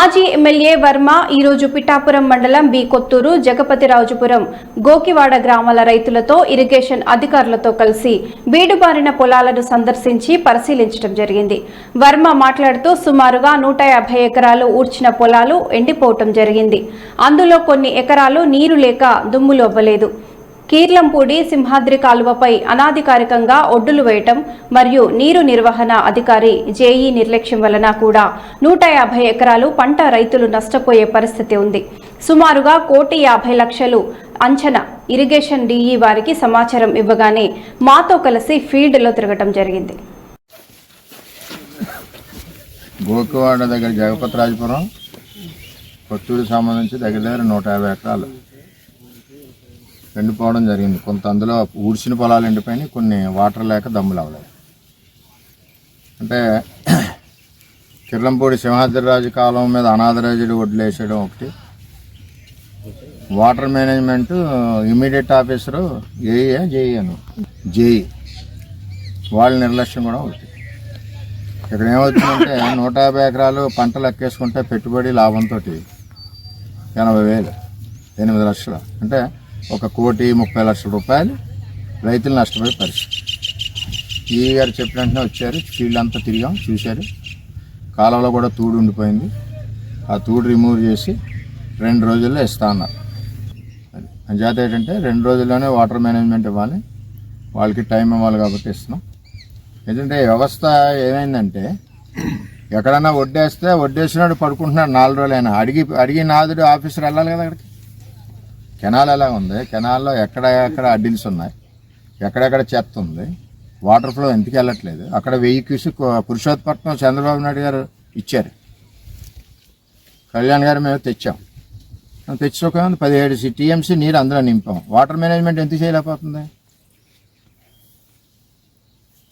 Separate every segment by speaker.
Speaker 1: మాజీ ఎమ్మెల్యే వర్మ ఈరోజు పిఠాపురం మండలం బి కొత్తూరు జగపతిరాజుపురం గోకివాడ గ్రామాల రైతులతో ఇరిగేషన్ అధికారులతో కలిసి బీడుబారిన పొలాలను సందర్శించి పరిశీలించడం జరిగింది. వర్మ మాట్లాడుతూ సుమారుగా నూట యాభై ఎకరాలు ఊడ్చిన పొలాలు ఎండిపోవటం జరిగింది. అందులో కొన్ని ఎకరాలు నీరు లేక దుమ్ములు అవ్వలేదు. కీర్లంపూడి సింహాద్రి కాలువపై అనాధికారికంగా ఒడ్డులు వేయటం మరియు నీరు నిర్వహణ అధికారి జేఈ నిర్లక్ష్యం వలన కూడా నూట యాభై ఎకరాలు పంట రైతులు నష్టపోయే పరిస్థితి ఉంది. సుమారుగా కోటి యాభై లక్షలు అంచనా. ఇరిగేషన్ డీఈ వారికి సమాచారం ఇవ్వగానే మాతో కలిసి ఫీల్డ్లో తిరగటం జరిగింది.
Speaker 2: గోకువాడ దగ్గర జగపతిరాజపురం కొత్తూరు సంబంధించి దగ్గర దగ్గర నూట యాభై ఎకరాలు. ఎండిపోవడం జరిగింది. కొంత అందులో ఊడ్చిన పొలాలు ఎండిపోయినాయి కొన్ని వాటర్ లేక దమ్ములు అవ్వలేదు. అంటే కిర్లంపూడి సింహాద్రిరాజు కాలం మీద అనాథరాజుడు వడ్లేసేయడం వేసేయడం ఒకటి. Water management immediate officer AE జేఈను JE వాళ్ళ నిర్లక్ష్యం కూడా ఒకటి. ఇక్కడ ఏమవుతుందంటే నూట యాభై ఎకరాలు పంటలు ఎక్కేసుకుంటే పెట్టుబడి లాభంతో ఎనభై వేలు ఎనిమిది లక్షలు. అంటే ఒక కోటి ముప్పై లక్షల రూపాయలు రైతులు నష్టపోయే పరిస్థితి. ఈ గారు చెప్పిన వెంటనే వచ్చారు. ఫీల్డ్ అంతా తిరిగాం చూశారు. కాలంలో కూడా తూడు ఉండిపోయింది. ఆ తూడు రిమూవ్ చేసి రెండు రోజుల్లో ఇస్తా అన్నారు. జాత ఏంటంటే రెండు రోజుల్లోనే వాటర్ మేనేజ్మెంట్ ఇవ్వాలి. వాళ్ళకి టైం ఇవ్వాలి కాబట్టి ఇస్తున్నాం. ఎందుకంటే వ్యవస్థ ఏమైందంటే ఎక్కడన్నా వడ్డేస్తే వడ్డేసినాడు పడుకుంటున్నాడు నాలుగు రోజులైనా. అడిగి అడిగి నాదుడు ఆఫీసర్ వెళ్ళాలి కదా అక్కడికి. కెనాల్ ఎలా ఉంది? కెనాల్లో ఎక్కడ ఎక్కడ అడ్డిల్స్ ఉన్నాయి? ఎక్కడెక్కడ చెత్త ఉంది? వాటర్ ఫ్లో ఎందుకు వెళ్ళట్లేదు? అక్కడ వెయ్యి క్యూసి పురుషోత్పట్నం చంద్రబాబు నాయుడు గారు ఇచ్చారు. కళ్యాణ్ గారు మేము తెచ్చాం. తెచ్చుకోక పదిహేడు టీఎంసీ నీరు అందులో నింపాం. వాటర్ మేనేజ్మెంట్ ఎందుకు చేయలేకపోతుంది?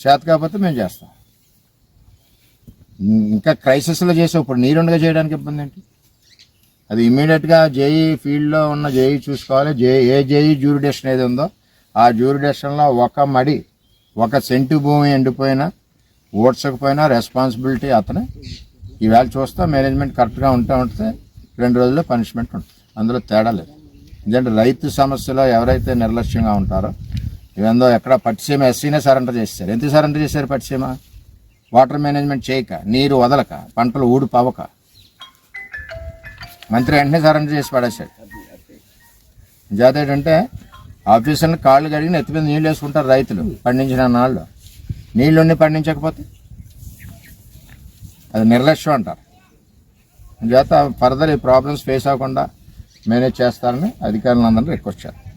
Speaker 2: చేత కాకపోతే మేము చేస్తాం. ఇంకా క్రైసిస్లో చేసే ఇప్పుడు నీరుండగా చేయడానికి ఇబ్బంది ఏంటి? అది ఇమీడియట్గా జేఈ ఫీల్డ్లో ఉన్న జేఈ చూసుకోవాలి. జే ఏ జేఈ జ్యూరిడేషన్ ఏది ఉందో ఆ జ్యూరిడేషన్లో ఒక మడి ఒక సెంటు భూమి ఎండిపోయినా ఓడ్చకపోయినా రెస్పాన్సిబిలిటీ అతనే. ఈవేళ చూస్తా మేనేజ్మెంట్ కరెక్ట్గా ఉంటా ఉంటే రెండు రోజుల్లో పనిష్మెంట్ ఉంటుంది. అందులో తేడా లేదు. ఎందుకంటే రైతు సమస్యలో ఎవరైతే నిర్లక్ష్యంగా ఉంటారో ఇవేందో ఎక్కడ పట్టిసీమ ఎస్సీనే సరెండర్ చేశారు ఎంత సరెండర్ చేశారు పట్టిసీమ? వాటర్ మేనేజ్మెంట్ చేయక నీరు వదలక పంటలు ఊడిపోవక. మంత్రి వెంటనే సరెండర్ చేసి పడేశాడు. జాత ఏంటంటే ఆఫీసర్ని కాళ్ళు కడిగి ఎత్తి మీద నీళ్ళు వేసుకుంటారు రైతులు పండించిన నాళ్ళు. నీళ్ళుండి పండించకపోతే? అది నిర్లక్ష్యం అంటారు. చేత ఫర్దర్ ఈ ప్రాబ్లమ్స్ ఫేస్ అవ్వకుండా మేనేజ్ చేస్తారని అధికారులందరినీ రిక్వెస్ట్ చేస్తాను